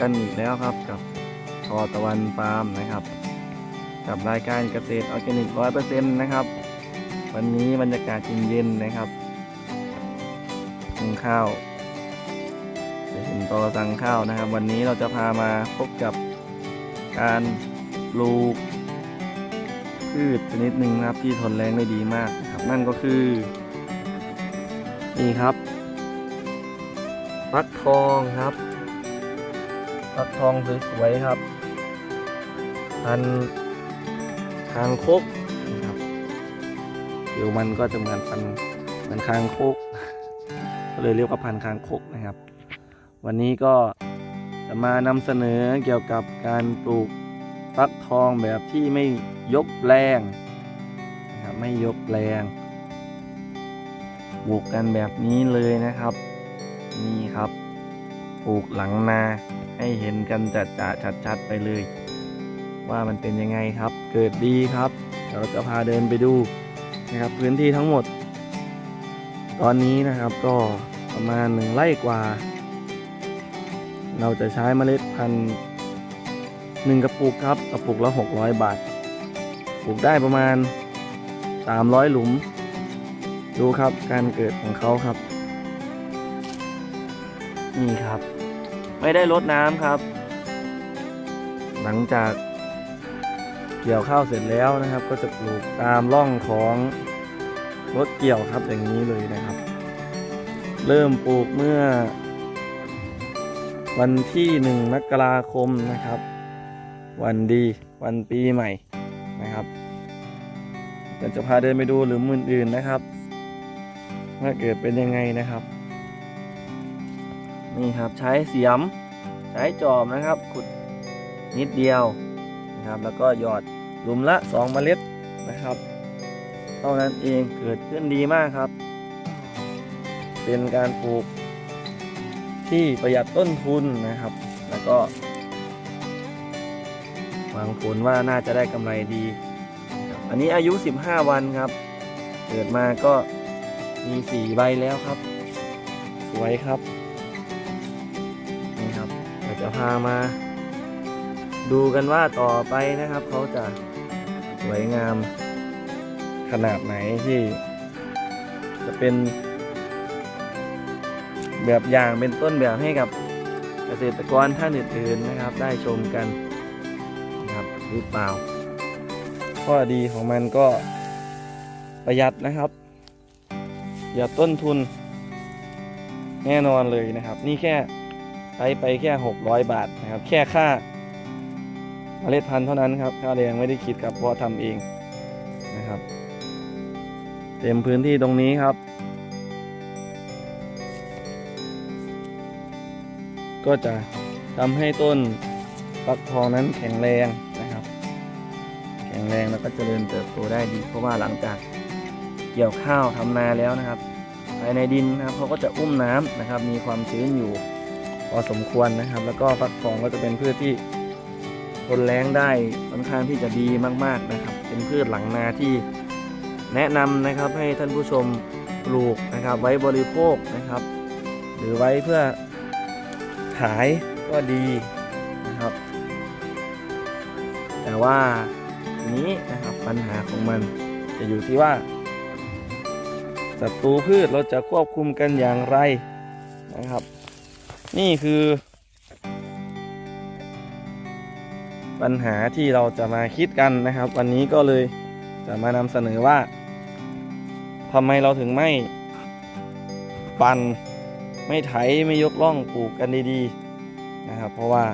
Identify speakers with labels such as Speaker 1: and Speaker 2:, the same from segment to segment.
Speaker 1: กันอีกแล้วครับกับทอตะวันฟาร์มนะครับ กับรายการเกษตรออร์แกนิกร้อยเปอร์เซ็นต์นะครับ วันนี้บรรยากาศเย็นๆนะครับหุงข้าวเดี๋ยวผมต่อสั่งข้าวนะครับ วันนี้เราจะพามาพบกับการปลูกพืชชนิดหนึ่งนะครับที่ทนแรงได้ดีมากครับ นั่นก็คือ นี่ครับฟักทองครับ ฟักทองสวยๆครับพันคางคกนะครับเดี๋ยวมันก็จะเหมือนพันเหมือนคางคก ก็เลยเรียกว่าพันคางคกนะครับ วันนี้ก็จะมานำเสนอเกี่ยวกับการปลูกฟักทองแบบที่ไม่ยกแรงนะครับไม่ยกแรงปลูกกันแบบนี้เลยนะครับ นี่ครับ ปลูกหลังนาให้เห็นกันจัดจ่าชัด ๆ ไปเลย ว่ามันเป็นยังไงครับ เกิดดีครับเดี๋ยวเราจะพาเดินไปดูนะครับพื้นที่ทั้งหมด ตอนนี้นะครับก็ประมาณหนึ่งไร่กว่า เราจะใช้เมล็ดพันธุ์หนึ่งกระปุกครับกระปุกละ 600 บาทปลูกได้ประมาณ 300 หลุม ดูครับการเกิดของเขาครับ นี่ครับ ไม่ได้ลดน้ำครับ หลังจากเกี่ยวข้าวเสร็จแล้วนะครับ ก็จะปลูกตามร่องของรถเกี่ยวครับอย่างนี้เลยนะครับ เริ่มปลูกเมื่อ วันที่หนึ่งมกราคมนะครับ วันดีวันปีใหม่นะครับเดี๋ยวจะพาเดินไปดูหลุมอื่นๆนะครับ ว่าเกิดเป็นยังไงนะครับ นี่ครับใช้เสียมใช้จอบนะครับ ขุดนิดเดียวนะครับ แล้วก็หยอดหลุมละ 2 เมล็ดนะครับ เท่านั้นเองเกิดขึ้นดีมากครับ เป็นการปลูกที่ประหยัดต้นทุนนะครับ แล้วก็หวังผลว่าน่าจะได้กำไรดี อันนี้อายุ 15 วันครับ เกิดมาก็มี 4 ใบแล้วครับ สวยครับ จะพามา ดูกันว่าต่อไปนะครับ เขาจะสวยงามขนาดไหนที่ จะเป็นแบบอย่างเป็นต้นแบบให้กับเกษตรกรท่านอื่นๆนะครับ ได้ชมกันนะครับหรือเปล่า ข้อดีของมันก็ประหยัดนะครับประหยัดต้นทุนแน่นอนเลยนะครับ นี่แค่ ใช้ไปแค่ 600 บาทนะครับ แค่ค่าเมล็ดพันธุ์เท่านั้นครับ ค่าแรงไม่ได้คิดครับเพราะทำเองนะครับ เต็มพื้นที่ตรงนี้ครับ ก็จะทำให้ต้นฟักทองนั้นแข็งแรงนะครับ แข็งแรงแล้วก็เจริญเติบโตได้ดี เพราะว่าหลังจากเกี่ยวข้าวทำนาแล้วนะครับภายในดินนะครับเขาก็จะอุ้มน้ำนะครับ มีความชื้นอยู่ อสมควรนะครับ แล้วก็ฟักทองก็จะเป็นพืชที่ทนแล้งได้ค่อนข้างที่จะดีมาก ๆนะครับ เป็นพืชหลังนาที่แนะนำนะครับให้ท่านผู้ชมปลูกนะครับ ไว้บริโภคนะครับ หรือไว้เพื่อขายก็ดีนะครับ แต่ว่านี้นะครับปัญหาของมันจะอยู่ที่ว่าศัตรูพืชเราจะควบคุมกันอย่างไรนะครับ นี่คือ ปัญหาที่เราจะมาคิดกันนะครับ วันนี้ก็เลยจะมานำเสนอว่าทำไมเราถึงไม่ปันไม่ไถไม่ยกล่องปลูกกันดีๆนะครับ เพราะว่า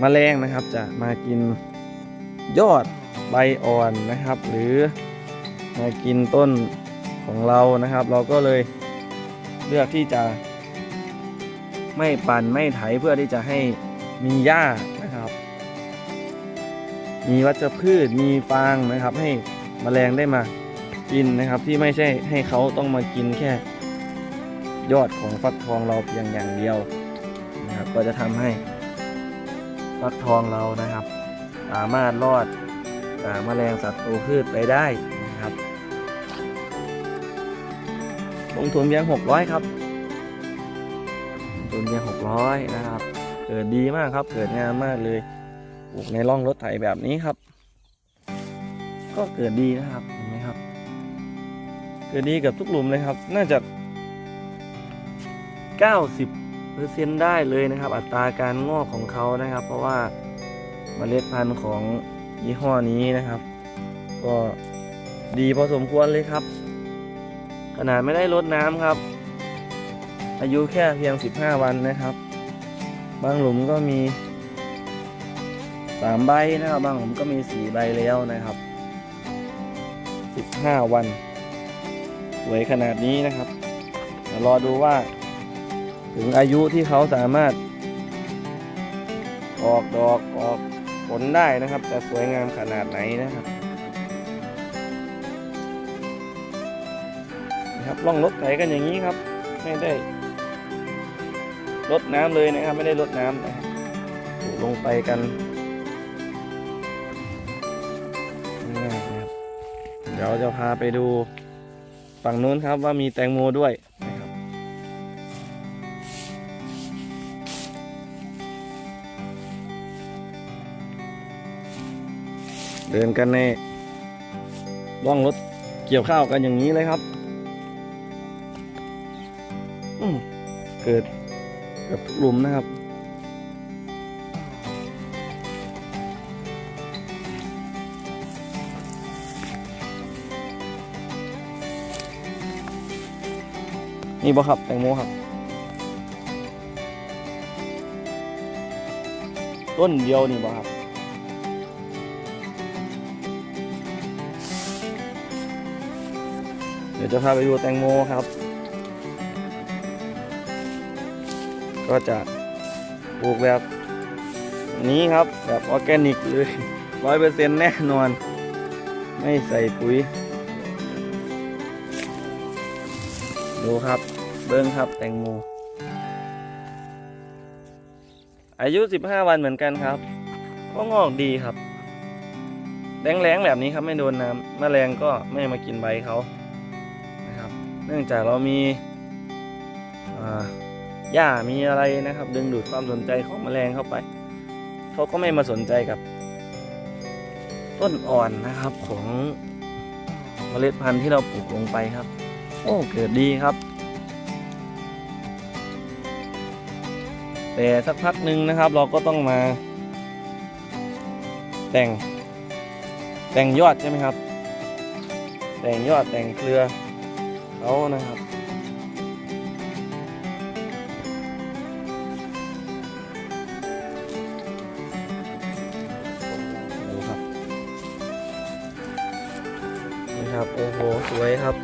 Speaker 1: มาแมลงนะครับจะมากินยอดใบอ่อนนะครับ หรือมากินต้นของเรานะครับ เราก็เลยเลือกที่จะ ไม่ปั่นไม่ไถเพื่อที่จะให้มีหญ้านะครับ มีวัชพืชมีฟางนะครับ ให้มแมลงได้มากินนะครับ ที่ไม่ใช่ให้เขาต้องมากินแค่ ยอดของฟักทองเราเพียงอย่างเดียวนะครับ ก็จะทำให้ฟักทองเรานะครับ สามารถรอดจากแมลงศัตรูพืชไปได้นะครับลงทุนเพียง600 ครับ ต้นเพียงหกร้อยนะครับ เกิดดีมากครับ เกิดงามมากเลยปลูกในร่องรถไถแบบนี้ครับ ก็เกิดดีนะครับเห็นไหมครับ เกิดดีกับทุกหลุมเลยครับ น่าจะ 90เปอร์เซ็นได้เลยนะครับ อัตราการงอกของเขานะครับ เพราะว่าเมล็ดพันธุ์ของยี่ห้อนี้นะครับ ก็ดีพอสมควรเลยครับ ขนาดไม่ได้ลดน้ำครับ อายุแค่เพียง 15 วันนะครับ บางหลุมก็มีสามใบนะครับ บางหลุมก็มีสี่ใบแล้วนะครับ 15 วันสวยขนาดนี้นะครับรอดูว่าถึงอายุที่เขาสามารถ ออกดอกออกผลได้นะครับ จะสวยงามขนาดไหนนะครับนะครับล่องรถไถกันอย่างนี้ครับ ไม่ได้ ลดน้ำเลยนะครับ ไม่ได้ลดน้ำนะครับลงไปกันง่ายๆนะครับเดี๋ยวจะพาไปดูฝั่งนู้นครับว่ามีแตงโมด้วยนะครับเดินกันในร่องรถเกี่ยวข้าวกันอย่างนี้เลยครับอืมเกิด กับทุกหลุมนะครับนี่บ่ครับ แตงโมครับ ต้นเดียวนี่บ่ครับ เดี๋ยวจะพาไปดูแตงโมครับ ก็จะปลูกแบบนี้ครับแบบออร์แกนิกเลยร้อยเปอร์เซ็นต์แน่นอน ไม่ใส่ปุ๋ย ดูครับ เบิ้งครับแตงโม อายุ 15 วันเหมือนกันครับ ก็งอกดีครับแดงๆแบบนี้ครับไม่โดนน้ำแมลงก็ไม่มากินใบเขานะครับ เนื่องจากเรามีอ่า หญ้ามีอะไรนะครับ ดึงดูดความสนใจของแมลงเข้าไป เขาก็ไม่มาสนใจกับ ต้นอ่อนนะครับของเมล็ดพันธุ์ที่เราปลูกลงไปครับ โอ้เกิดดีครับ แต่สักพักหนึ่งนะครับ เราก็ต้องมา แต่ง แต่งยอดใช่ไหมครับ แต่งยอดแต่งเครือเขานะครับ โอ้โห สวยครับ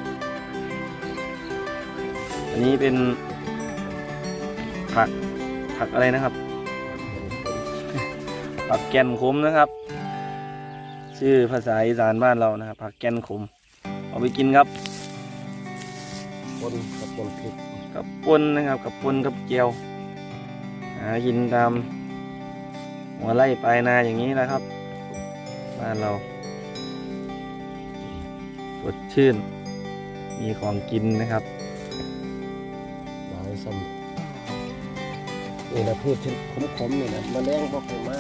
Speaker 1: อันนี้เป็นผักผักอะไรนะครับ ผักแกนขมนะครับ ชื่อภาษาอีสานบ้านเรานะครับ ผักแกนขม เอาไปกินครับ
Speaker 2: คนกับคนพริก
Speaker 1: กับปนนะครับ กับปนกับเกียวหากินตามหัวไร่ปลายนาอย่างนี้นะครับ บ้านเราส ดชื่น มีของกินนะครับ
Speaker 2: หลายซ้ำนี่นะพืชที่ขมๆนี่นะแมลงบอกให้มา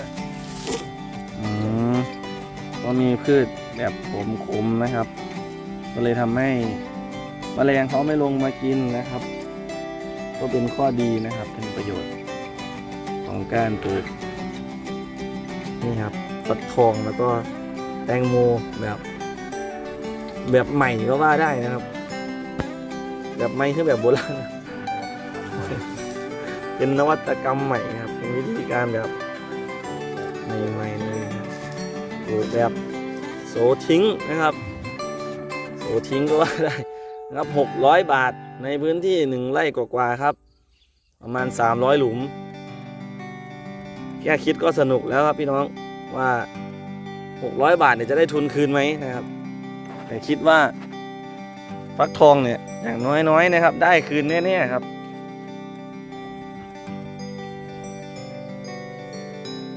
Speaker 1: อืมก็มีพืชแบบผมขมนะครับ ก็เลยทำให้แมลงเขาไม่ลงมากินนะครับ ก็เป็นข้อดีนะครับเป็นประโยชน์ของการปลูกนี่ครับฟักทองแล้วก็แตงโมแบบ แบบใหม่ก็ว่าได้นะครับ แบบใหม่คือแบบโบราณเป็นนวัตกรรมใหม่ครับเป็นวิธีการแบบใหม่ๆเลยปลูกแบบโสทิ้งนะครับ โสทิ้งก็ว่าได้นะครับหกร้อยบาทในพื้นที่หนึ่งไร่กว่าๆครับ ประมาณสามร้อยหลุม แค่คิดก็สนุกแล้วครับพี่น้องว่าหกร้อยบาทเนี่ยจะได้ทุนคืนไหมนะครับ แต่คิดว่าฟักทองเนี่ยอย่างน้อยๆนะครับ ได้คืนแน่ๆครับ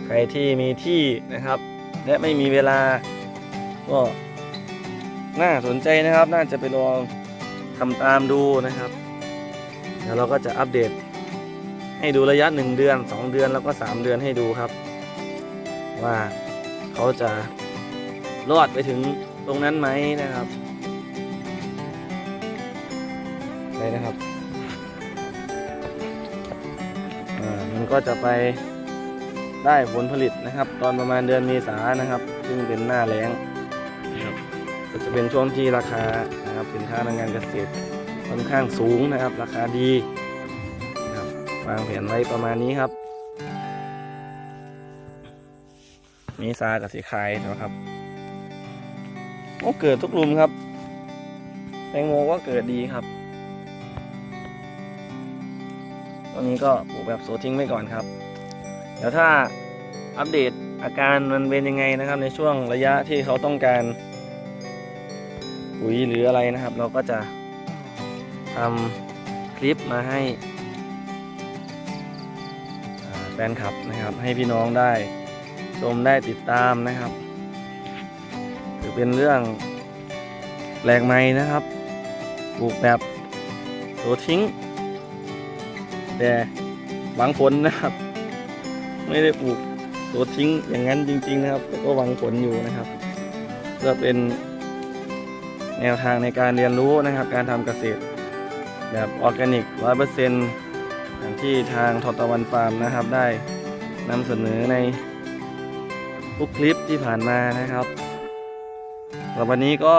Speaker 1: ใครที่มีที่นะครับ และไม่มีเวลา ก็น่าสนใจนะครับ น่าจะไปลองทำตามดูนะครับ เดี๋ยวเราก็จะอัปเดต ให้ดูระยะหนึ่งเดือนสองเดือนแล้วก็สามเดือนให้ดูครับ ว่าเขาจะรอดไปถึง ตรงนั้นไหมนะครับไปนะครับอ่ามันก็จะไปได้ผลผลิตนะครับ ตอนประมาณเดือนเมษายนนะครับ ซึ่งเป็นหน้าแล้งนะครับก็จะเป็นช่วงที่ราคานะครับสินค้าทางการเกษตรค่อนข้างสูงนะครับ ราคาดีนะครับวางแผนไว้ประมาณนี้ครับเมษากับสีขายนะครับ โอ้เกิดทุกลุมครับ แตงโมก็เกิดดีครับ ตอนนี้ก็ปลูกแบบโซทิ้งไว้ก่อนครับ เดี๋ยวถ้าอัปเดตอาการมันเป็นยังไงนะครับ ในช่วงระยะที่เขาต้องการปุ๋ยหรืออะไรนะครับ เราก็จะทำคลิปมาให้แฟนคลับนะครับ ให้พี่น้องได้ชมได้ติดตามนะครับ ถือเป็นเรื่องแปลกใหม่นะครับปลูกแบบโถทิ้ง แต่หวังผลนะครับ ไม่ได้ปลูกโถทิ้งอย่างนั้นจริง ๆ นะครับก็หวังผลอยู่นะครับเพื่อเป็นแนวทางในการเรียนรู้นะครับ การทำเกษตรแบบออร์แกนิกร้อยเปอร์เซ็นต์อย่างที่ทางทอตะวันฟาร์มนะครับ ได้นำเสนอในทุกคลิปที่ผ่านมานะครับ สำหรับวันนี้ก็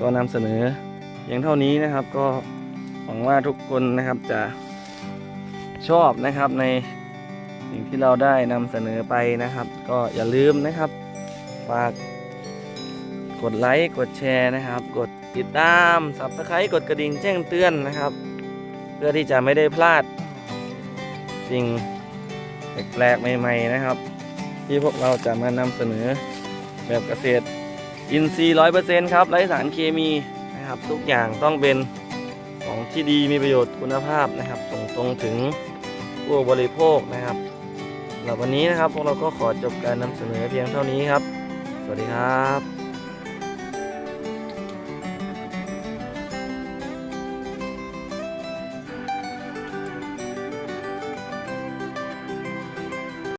Speaker 1: ก็นำเสนอเพียงเท่านี้นะครับ ก็หวังว่าทุกคนนะครับจะชอบนะครับในสิ่งที่เราได้นำเสนอไปนะครับ ก็อย่าลืมนะครับฝากกดไลค์กดแชร์นะครับ กดติดตาม subscribe กดกระดิ่งแจ้งเตือนนะครับ เพื่อที่จะไม่ได้พลาดสิ่งแปลกๆใหม่ ๆ นะครับ ที่พวกเราจะมานำเสนอแบบเกษตร อินทรีย์ร้อยเปอร์เซ็นต์ครับไร้สารเคมีนะครับทุกอย่างต้องเป็นของที่ดีมีประโยชน์คุณภาพนะครับ ส่งตรงถึงผู้บริโภคนะครับสำหรับวันนี้นะครับพวกเราก็ขอจบการนำเสนอเพียงเท่านี้ครับ สวัสดีครับ